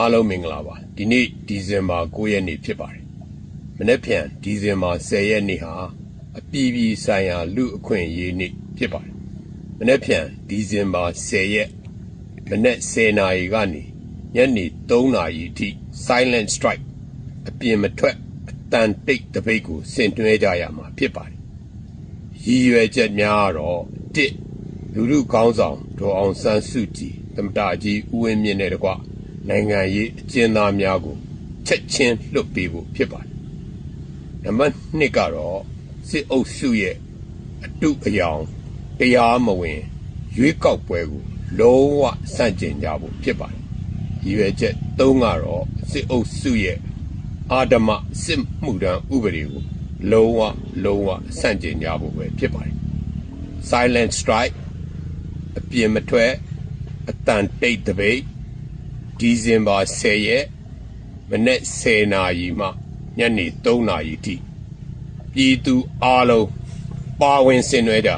အားလုံးမင်္ဂလာပါဒီနေ့ဒီဇင်ဘာ9ရက်နေ့ဖြစ်ပါတယ်မနေ့ဖြန်ဒီဇင်ဘာ10ရက်နေ့ဟာအပြည်ပြည်ဆိုင်ရာလူအခွင့်အရေးနေ့ဖြစ်ပါတယ်မနေ့ဖြန်ဒီဇင်ဘာ10ရက်မနေ့10နာရီကနေညနေ3နာရီအထိ silent strike အပြင်မထွက်အတန်တိတ်တပိတ်ကိုဆင်တွဲကြရမှာဖြစ်ပါတယ်ရည်ရွယ်ချက်များတော့တစ်လူလူကောင်းဆောင်ဒေါ်အောင်ဆန်းစုကြည်သမ္မတကြီးဦးဝင်းမြင့်နဲ့တကွ နိုင်ငံရေးအကျဉ်းသားများကိုချက်ချင်းလွတ်ပေးဖို့ဖြစ်ပါတယ်။နံပါတ်2ကတော့စစ်အုပ်စုရဲ့အတုအယောင်တရားမဝင် ရွေးကောက်ပွဲကိုလုံးဝစန့်ကျင်ကြဖို့ဖြစ်ပါတယ်။ရည်ရွယ်ချက်3ကတော့စစ်အုပ်စုရဲ့အာဓမစစ်မှုထမ်းဥပဒေကိုလုံးဝလုံးဝစန့်ကျင်ကြဖို့ပဲဖြစ်ပါတယ်။ Silent strike အပြင်မထွက်အတန်တိတ်တပိတ် ဒီဇင်ဘာ10ရက်မနေ့10နာရီမှညနေ3နာရီထိပြည်သူအားလုံးပါဝင်ဆင်နွှဲကြ